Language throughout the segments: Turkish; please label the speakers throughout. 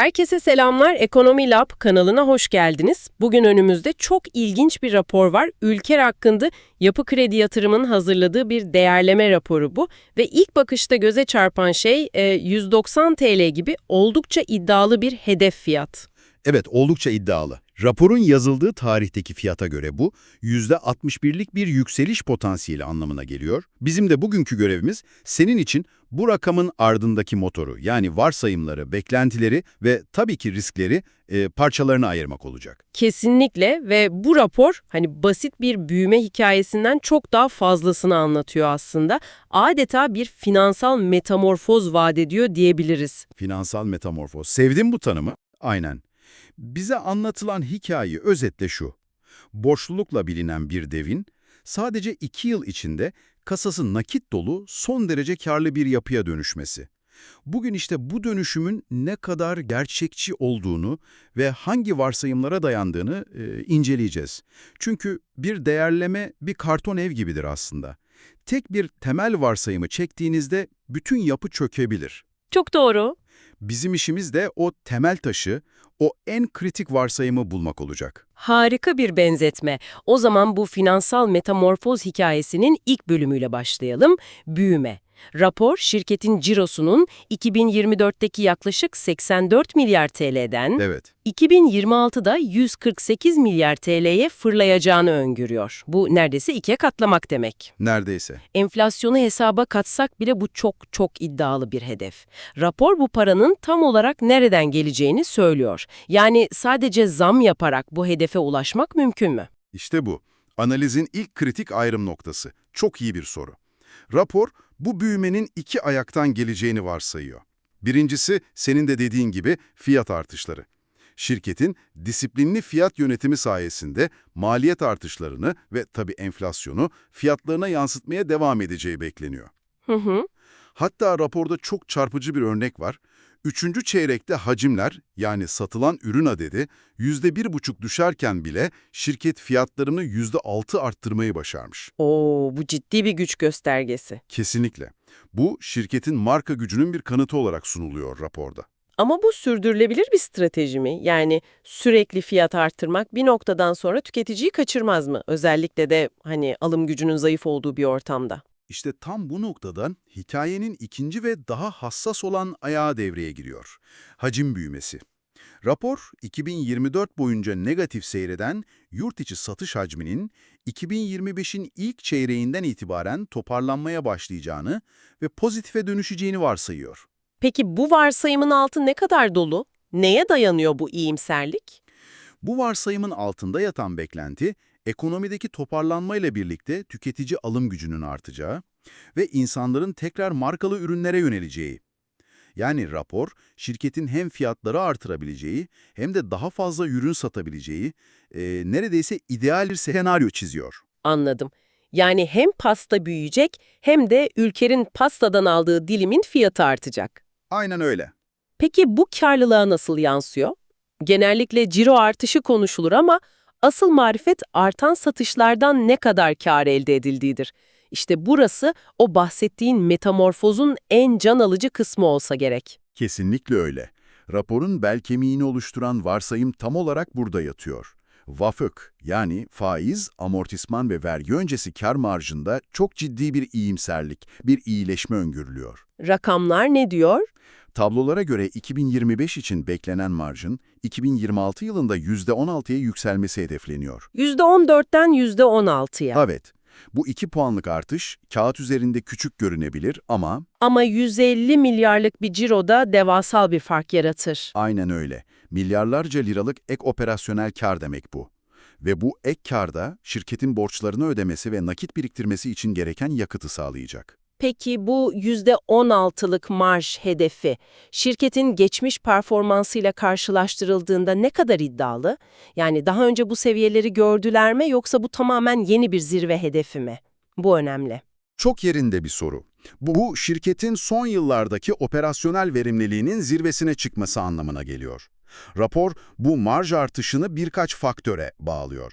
Speaker 1: Herkese selamlar. Ekonomi Lab kanalına hoş geldiniz. Bugün önümüzde çok ilginç bir rapor var. Ülker hakkında Yapı Kredi Yatırım'ın hazırladığı bir değerleme raporu bu. Ve ilk bakışta göze çarpan şey e, 190 TL gibi oldukça iddialı bir hedef fiyat.
Speaker 2: Evet, oldukça iddialı. Raporun yazıldığı tarihteki fiyata göre bu, %61'lik bir yükseliş potansiyeli anlamına geliyor. Bizim de bugünkü görevimiz, senin için bu rakamın ardındaki motoru, yani varsayımları, beklentileri ve tabii ki riskleri e, parçalarına ayırmak olacak.
Speaker 1: Kesinlikle ve bu rapor hani basit bir büyüme hikayesinden çok daha fazlasını anlatıyor aslında. Adeta bir finansal metamorfoz vaat ediyor diyebiliriz.
Speaker 2: Finansal metamorfoz. Sevdim bu tanımı. Aynen. Bize anlatılan hikaye özetle şu. Borçlulukla bilinen bir devin, sadece iki yıl içinde kasası nakit dolu son derece karlı bir yapıya dönüşmesi. Bugün işte bu dönüşümün ne kadar gerçekçi olduğunu ve hangi varsayımlara dayandığını e, inceleyeceğiz. Çünkü bir değerleme bir karton ev gibidir aslında. Tek bir temel varsayımı çektiğinizde bütün yapı çökebilir.
Speaker 1: Çok doğru.
Speaker 2: Bizim işimiz de o temel taşı, o en kritik varsayımı bulmak olacak.
Speaker 1: Harika bir benzetme. O zaman bu finansal metamorfoz hikayesinin ilk bölümüyle başlayalım. Büyüme. Rapor, şirketin cirosunun 2024'teki yaklaşık 84 milyar TL'den
Speaker 2: Evet,
Speaker 1: 2026'da 148 milyar TL'ye fırlayacağını öngörüyor. Bu neredeyse ikiye katlamak demek.
Speaker 2: neredeyse.
Speaker 1: Enflasyonu hesaba katsak bile bu çok çok iddialı bir hedef. Rapor bu paranın tam olarak nereden geleceğini söylüyor. Yani sadece zam yaparak bu hedefe ulaşmak mümkün mü?
Speaker 2: İşte bu. Analizin ilk kritik ayrım noktası. Çok iyi bir soru. Rapor, bu büyümenin iki ayaktan geleceğini varsayıyor. Birincisi, senin de dediğin gibi fiyat artışları. Şirketin disiplinli fiyat yönetimi sayesinde maliyet artışlarını ve tabii enflasyonu fiyatlarına yansıtmaya devam edeceği bekleniyor.
Speaker 1: Hı hı.
Speaker 2: Hatta raporda çok çarpıcı bir örnek var. Üçüncü çeyrekte hacimler yani satılan ürün adedi %1,5 düşerken bile şirket fiyatlarını %6 arttırmayı başarmış.
Speaker 1: Oo, bu ciddi bir güç göstergesi.
Speaker 2: Kesinlikle. Bu şirketin marka gücünün bir kanıtı olarak sunuluyor raporda.
Speaker 1: Ama bu sürdürülebilir bir strateji mi? Yani sürekli fiyat arttırmak bir noktadan sonra tüketiciyi kaçırmaz mı? Özellikle de hani alım gücünün zayıf olduğu bir ortamda.
Speaker 2: İşte tam bu noktadan hikayenin ikinci ve daha hassas olan ayağı devreye giriyor. Hacim büyümesi. Rapor, 2024 boyunca negatif seyreden yurt içi satış hacminin 2025'in ilk çeyreğinden itibaren toparlanmaya başlayacağını ve pozitife dönüşeceğini varsayıyor.
Speaker 1: Peki bu varsayımın altı ne kadar dolu? Neye dayanıyor bu iyimserlik?
Speaker 2: Bu varsayımın altında yatan beklenti, ekonomideki toparlanmayla birlikte tüketici alım gücünün artacağı ve insanların tekrar markalı ürünlere yöneleceği. Yani rapor, şirketin hem fiyatları artırabileceği hem de daha fazla ürün satabileceği e, neredeyse ideal bir senaryo çiziyor.
Speaker 1: Anladım. Yani hem pasta büyüyecek hem de ülkenin pastadan aldığı dilimin fiyatı artacak.
Speaker 2: Aynen öyle.
Speaker 1: Peki bu karlılığa nasıl yansıyor? Genellikle ciro artışı konuşulur ama asıl marifet artan satışlardan ne kadar kar elde edildiğidir. İşte burası o bahsettiğin metamorfozun en can alıcı kısmı olsa gerek.
Speaker 2: Kesinlikle öyle. Raporun bel kemiğini oluşturan varsayım tam olarak burada yatıyor. VAFÖK yani faiz, amortisman ve vergi öncesi kar marjında çok ciddi bir iyimserlik, bir iyileşme öngörülüyor.
Speaker 1: Rakamlar ne diyor?
Speaker 2: Tablolara göre 2025 için beklenen marjın 2026 yılında %16'ya yükselmesi hedefleniyor.
Speaker 1: %14'ten %16'ya.
Speaker 2: Evet, bu 2 puanlık artış kağıt üzerinde küçük görünebilir ama
Speaker 1: Ama 150 milyarlık bir ciroda devasal bir fark yaratır.
Speaker 2: aynen öyle. Milyarlarca liralık ek operasyonel kar demek bu. Ve bu ek kar da şirketin borçlarını ödemesi ve nakit biriktirmesi için gereken yakıtı sağlayacak.
Speaker 1: Peki bu %16'lık marj hedefi şirketin geçmiş performansıyla karşılaştırıldığında ne kadar iddialı? Yani daha önce bu seviyeleri gördüler mi yoksa bu tamamen yeni bir zirve hedefi mi? Bu önemli.
Speaker 2: Çok yerinde bir soru. Bu şirketin son yıllardaki operasyonel verimliliğinin zirvesine çıkması anlamına geliyor. Rapor bu marj artışını birkaç faktöre bağlıyor.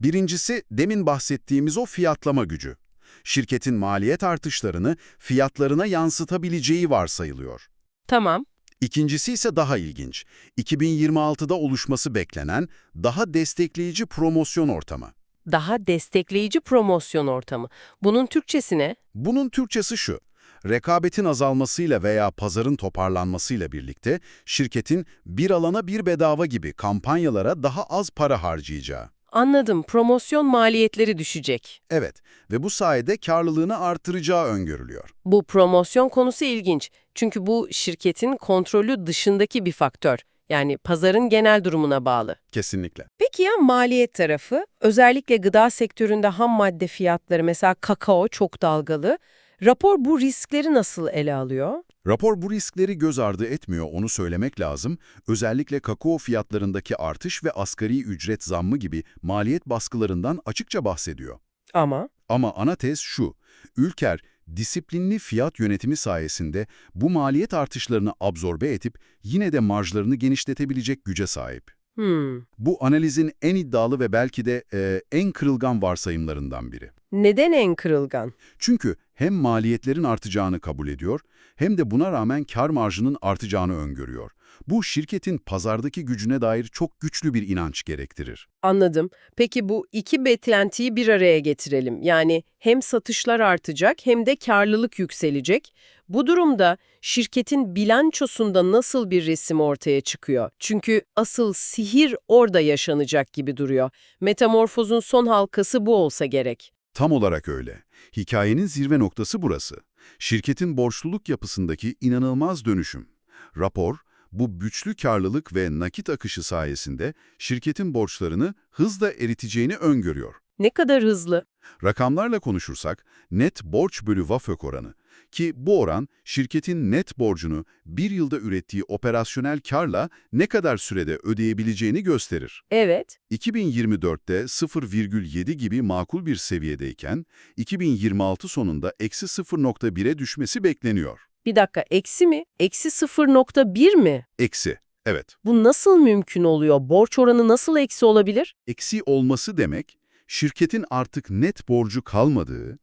Speaker 2: Birincisi demin bahsettiğimiz o fiyatlama gücü. Şirketin maliyet artışlarını fiyatlarına yansıtabileceği varsayılıyor.
Speaker 1: Tamam.
Speaker 2: İkincisi ise daha ilginç. 2026'da oluşması beklenen daha destekleyici promosyon ortamı.
Speaker 1: Daha destekleyici promosyon ortamı. Bunun Türkçesi ne?
Speaker 2: Bunun Türkçesi şu. Rekabetin azalmasıyla veya pazarın toparlanmasıyla birlikte şirketin bir alana bir bedava gibi kampanyalara daha az para harcayacağı.
Speaker 1: Anladım. Promosyon maliyetleri düşecek.
Speaker 2: Evet ve bu sayede karlılığını artıracağı öngörülüyor.
Speaker 1: Bu promosyon konusu ilginç. Çünkü bu şirketin kontrolü dışındaki bir faktör. Yani pazarın genel durumuna bağlı.
Speaker 2: Kesinlikle.
Speaker 1: Peki ya maliyet tarafı? Özellikle gıda sektöründe ham madde fiyatları mesela kakao çok dalgalı. Rapor bu riskleri nasıl ele alıyor?
Speaker 2: Rapor bu riskleri göz ardı etmiyor, onu söylemek lazım. Özellikle kakao fiyatlarındaki artış ve asgari ücret zammı gibi maliyet baskılarından açıkça bahsediyor.
Speaker 1: Ama
Speaker 2: Ama ana tez şu, Ülker, disiplinli fiyat yönetimi sayesinde bu maliyet artışlarını absorbe edip yine de marjlarını genişletebilecek güce sahip.
Speaker 1: hmm,
Speaker 2: Bu analizin en iddialı ve belki de e, en kırılgan varsayımlarından biri.
Speaker 1: Neden en kırılgan?
Speaker 2: Çünkü hem maliyetlerin artacağını kabul ediyor, hem de buna rağmen kar marjının artacağını öngörüyor. Bu şirketin pazardaki gücüne dair çok güçlü bir inanç gerektirir.
Speaker 1: Anladım. Peki bu iki beklentiyi bir araya getirelim. Yani hem satışlar artacak hem de karlılık yükselecek. Bu durumda şirketin bilançosunda nasıl bir resim ortaya çıkıyor? Çünkü asıl sihir orada yaşanacak gibi duruyor. Metamorfozun son halkası bu olsa gerek.
Speaker 2: Tam olarak öyle. Hikayenin zirve noktası burası. Şirketin borçluluk yapısındaki inanılmaz dönüşüm. Rapor, bu güçlü karlılık ve nakit akışı sayesinde şirketin borçlarını hızla eriteceğini öngörüyor.
Speaker 1: Ne kadar hızlı.
Speaker 2: Rakamlarla konuşursak net borç bölü VAFÖK oranı ki bu oran şirketin net borcunu bir yılda ürettiği operasyonel karla ne kadar sürede ödeyebileceğini gösterir.
Speaker 1: Evet.
Speaker 2: 2024'te 0,7 gibi makul bir seviyedeyken 2026 sonunda eksi 0,1'e düşmesi bekleniyor.
Speaker 1: Bir dakika eksi mi? Eksi 0.1 mi?
Speaker 2: Eksi, evet.
Speaker 1: Bu nasıl mümkün oluyor? Borç oranı nasıl eksi olabilir?
Speaker 2: Eksi olması demek, şirketin artık net borcu kalmadığı,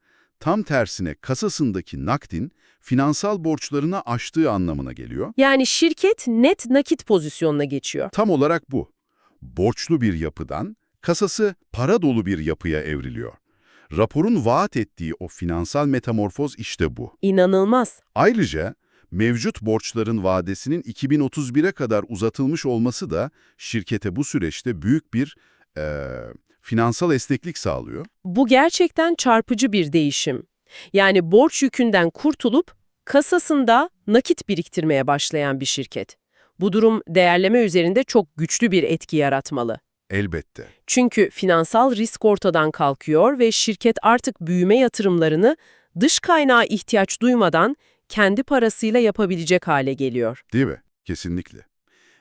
Speaker 2: tam tersine kasasındaki nakdin finansal borçlarını aştığı anlamına geliyor.
Speaker 1: Yani şirket net nakit pozisyonuna geçiyor.
Speaker 2: Tam olarak bu. Borçlu bir yapıdan kasası para dolu bir yapıya evriliyor. Raporun vaat ettiği o finansal metamorfoz işte bu.
Speaker 1: İnanılmaz.
Speaker 2: Ayrıca mevcut borçların vadesinin 2031'e kadar uzatılmış olması da şirkete bu süreçte büyük bir eee, finansal esneklik sağlıyor.
Speaker 1: Bu gerçekten çarpıcı bir değişim. Yani borç yükünden kurtulup kasasında nakit biriktirmeye başlayan bir şirket. Bu durum değerleme üzerinde çok güçlü bir etki yaratmalı.
Speaker 2: Elbette.
Speaker 1: Çünkü finansal risk ortadan kalkıyor ve şirket artık büyüme yatırımlarını dış kaynağa ihtiyaç duymadan kendi parasıyla yapabilecek hale geliyor.
Speaker 2: Değil mi? Kesinlikle.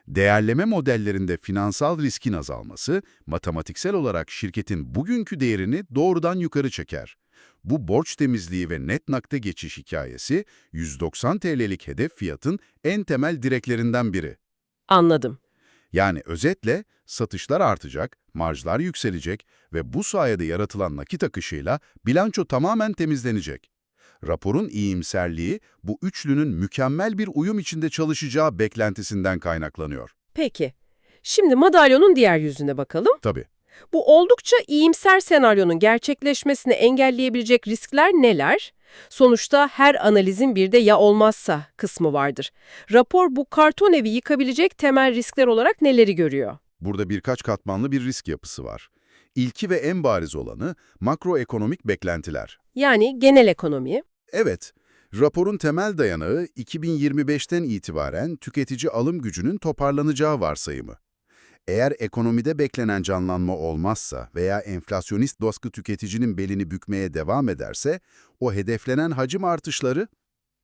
Speaker 2: Değerleme modellerinde finansal riskin azalması, matematiksel olarak şirketin bugünkü değerini doğrudan yukarı çeker. Bu borç temizliği ve net nakde geçiş hikayesi, 190 TL'lik hedef fiyatın en temel direklerinden biri.
Speaker 1: Anladım.
Speaker 2: Yani özetle satışlar artacak, marjlar yükselecek ve bu sayede yaratılan nakit akışıyla bilanço tamamen temizlenecek. Raporun iyimserliği bu üçlünün mükemmel bir uyum içinde çalışacağı beklentisinden kaynaklanıyor.
Speaker 1: Peki. Şimdi madalyonun diğer yüzüne bakalım.
Speaker 2: Tabii.
Speaker 1: Bu oldukça iyimser senaryonun gerçekleşmesini engelleyebilecek riskler neler? Sonuçta her analizin bir de ya olmazsa kısmı vardır. Rapor bu karton evi yıkabilecek temel riskler olarak neleri görüyor?
Speaker 2: Burada birkaç katmanlı bir risk yapısı var. İlki ve en bariz olanı makroekonomik beklentiler.
Speaker 1: Yani genel ekonomi.
Speaker 2: Evet, raporun temel dayanağı 2025'ten itibaren tüketici alım gücünün toparlanacağı varsayımı. Eğer ekonomide beklenen canlanma olmazsa veya enflasyonist baskı tüketicinin belini bükmeye devam ederse, o hedeflenen hacim artışları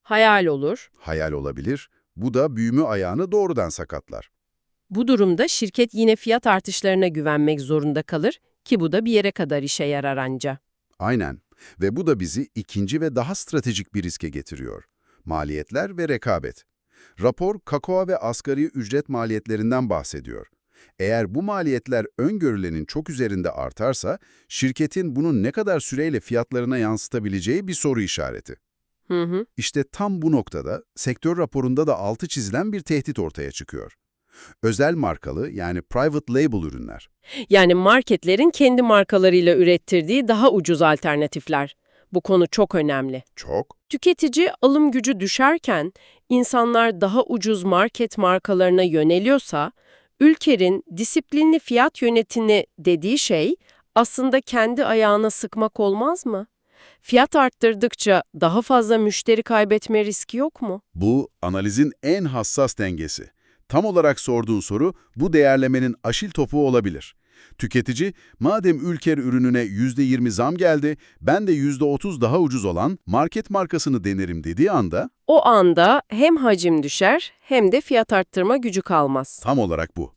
Speaker 1: Hayal olur.
Speaker 2: hayal olabilir, bu da büyüme ayağını doğrudan sakatlar.
Speaker 1: Bu durumda şirket yine fiyat artışlarına güvenmek zorunda kalır ki bu da bir yere kadar işe yarar anca.
Speaker 2: Aynen. Ve bu da bizi ikinci ve daha stratejik bir riske getiriyor. Maliyetler ve rekabet. Rapor, kakao ve asgari ücret maliyetlerinden bahsediyor. Eğer bu maliyetler öngörülenin çok üzerinde artarsa, şirketin bunu ne kadar süreyle fiyatlarına yansıtabileceği bir soru işareti.
Speaker 1: Hı hı.
Speaker 2: İşte tam bu noktada sektör raporunda da altı çizilen bir tehdit ortaya çıkıyor. Özel markalı yani private label ürünler.
Speaker 1: Yani marketlerin kendi markalarıyla ürettirdiği daha ucuz alternatifler. Bu konu çok önemli.
Speaker 2: Çok.
Speaker 1: Tüketici alım gücü düşerken insanlar daha ucuz market markalarına yöneliyorsa, Ülker'in disiplinli fiyat yönetimi dediği şey aslında kendi ayağına sıkmak olmaz mı? Fiyat arttırdıkça daha fazla müşteri kaybetme riski yok mu?
Speaker 2: Bu analizin en hassas dengesi. Tam olarak sorduğun soru bu değerlemenin aşil topuğu olabilir. Tüketici, madem Ülker ürününe %20 zam geldi, ben de %30 daha ucuz olan market markasını denerim dediği anda
Speaker 1: O anda hem hacim düşer hem de fiyat arttırma gücü kalmaz.
Speaker 2: tam olarak bu.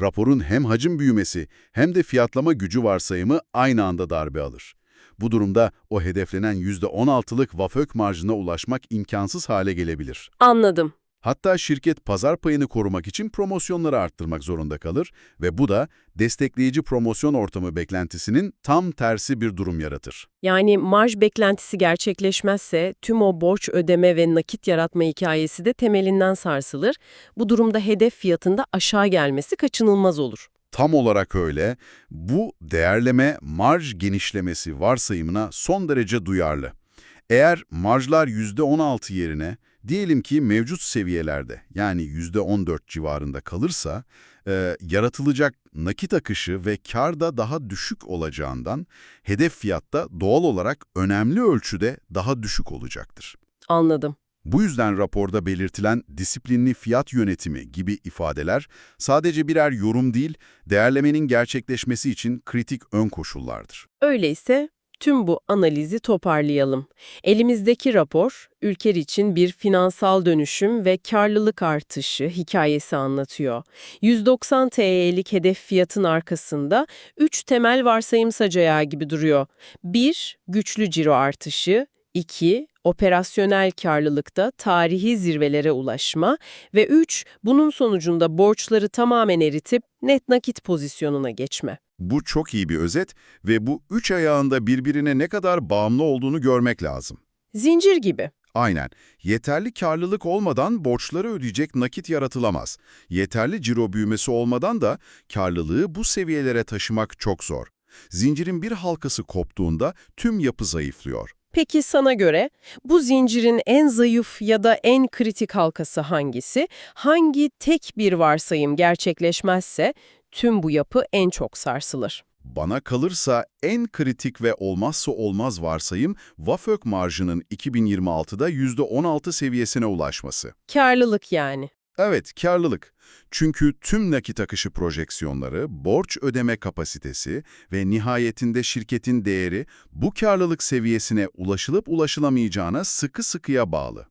Speaker 2: Raporun hem hacim büyümesi hem de fiyatlama gücü varsayımı aynı anda darbe alır. Bu durumda o hedeflenen %16'lık VAFÖK marjına ulaşmak imkansız hale gelebilir.
Speaker 1: Anladım.
Speaker 2: Hatta şirket pazar payını korumak için promosyonları arttırmak zorunda kalır ve bu da destekleyici promosyon ortamı beklentisinin tam tersi bir durum yaratır.
Speaker 1: Yani marj beklentisi gerçekleşmezse tüm o borç ödeme ve nakit yaratma hikayesi de temelinden sarsılır. Bu durumda hedef fiyatında aşağı gelmesi kaçınılmaz olur.
Speaker 2: Tam olarak öyle, bu değerleme marj genişlemesi varsayımına son derece duyarlı. Eğer marjlar %16 yerine diyelim ki mevcut seviyelerde yani %14 civarında kalırsa, e, yaratılacak nakit akışı ve kar da daha düşük olacağından hedef fiyatta doğal olarak önemli ölçüde daha düşük olacaktır.
Speaker 1: Anladım.
Speaker 2: Bu yüzden raporda belirtilen disiplinli fiyat yönetimi gibi ifadeler sadece birer yorum değil, değerlemenin gerçekleşmesi için kritik ön koşullardır.
Speaker 1: Öyleyse tüm bu analizi toparlayalım. Elimizdeki rapor, ülker için bir finansal dönüşüm ve karlılık artışı hikayesi anlatıyor. 190 TL'lik hedef fiyatın arkasında 3 temel varsayım sacayağı gibi duruyor. 1. Güçlü ciro artışı. 2. Operasyonel karlılıkta tarihi zirvelere ulaşma ve 3. Bunun sonucunda borçları tamamen eritip net nakit pozisyonuna geçme.
Speaker 2: Bu çok iyi bir özet ve bu üç ayağında birbirine ne kadar bağımlı olduğunu görmek lazım.
Speaker 1: Zincir gibi.
Speaker 2: Aynen. Yeterli karlılık olmadan borçları ödeyecek nakit yaratılamaz. Yeterli ciro büyümesi olmadan da karlılığı bu seviyelere taşımak çok zor. Zincirin bir halkası koptuğunda tüm yapı zayıflıyor.
Speaker 1: Peki sana göre bu zincirin en zayıf ya da en kritik halkası hangisi? Hangi tek bir varsayım gerçekleşmezse tüm bu yapı en çok sarsılır?
Speaker 2: Bana kalırsa en kritik ve olmazsa olmaz varsayım VAFÖK marjının 2026'da %16 seviyesine ulaşması.
Speaker 1: Karlılık yani.
Speaker 2: Evet, karlılık. Çünkü tüm nakit akışı projeksiyonları, borç ödeme kapasitesi ve nihayetinde şirketin değeri bu karlılık seviyesine ulaşılıp ulaşılamayacağına sıkı sıkıya bağlı.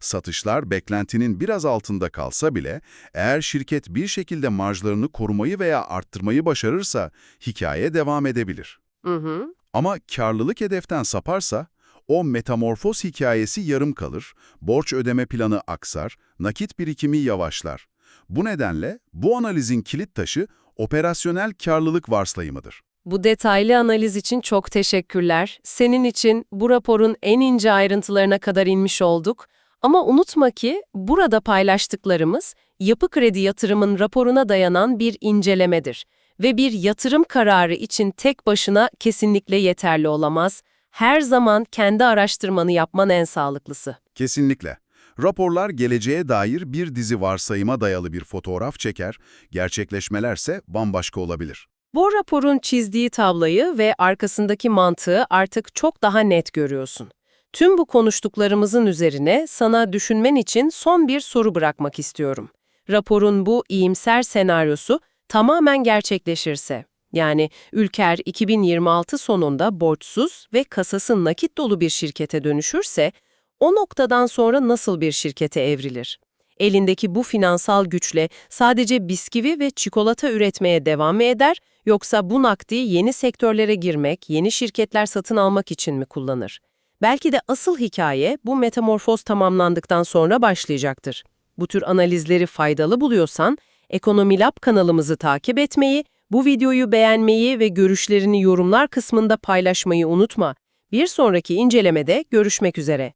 Speaker 2: Satışlar beklentinin biraz altında kalsa bile eğer şirket bir şekilde marjlarını korumayı veya arttırmayı başarırsa hikaye devam edebilir.
Speaker 1: Hı hı.
Speaker 2: Ama karlılık hedeften saparsa o metamorfoz hikayesi yarım kalır, borç ödeme planı aksar, nakit birikimi yavaşlar. Bu nedenle bu analizin kilit taşı operasyonel karlılık varsayımıdır.
Speaker 1: Bu detaylı analiz için çok teşekkürler. Senin için bu raporun en ince ayrıntılarına kadar inmiş olduk. Ama unutma ki burada paylaştıklarımız yapı kredi yatırımın raporuna dayanan bir incelemedir. Ve bir yatırım kararı için tek başına kesinlikle yeterli olamaz. Her zaman kendi araştırmanı yapman en sağlıklısı.
Speaker 2: Kesinlikle. Raporlar geleceğe dair bir dizi varsayıma dayalı bir fotoğraf çeker, gerçekleşmelerse bambaşka olabilir.
Speaker 1: Bu raporun çizdiği tabloyu ve arkasındaki mantığı artık çok daha net görüyorsun. Tüm bu konuştuklarımızın üzerine sana düşünmen için son bir soru bırakmak istiyorum. Raporun bu iyimser senaryosu tamamen gerçekleşirse, yani Ülker 2026 sonunda borçsuz ve kasası nakit dolu bir şirkete dönüşürse, o noktadan sonra nasıl bir şirkete evrilir? Elindeki bu finansal güçle sadece bisküvi ve çikolata üretmeye devam mı eder, yoksa bu nakdi yeni sektörlere girmek, yeni şirketler satın almak için mi kullanır? Belki de asıl hikaye bu metamorfoz tamamlandıktan sonra başlayacaktır. Bu tür analizleri faydalı buluyorsan, Ekonomi Lab kanalımızı takip etmeyi, bu videoyu beğenmeyi ve görüşlerini yorumlar kısmında paylaşmayı unutma. Bir sonraki incelemede görüşmek üzere.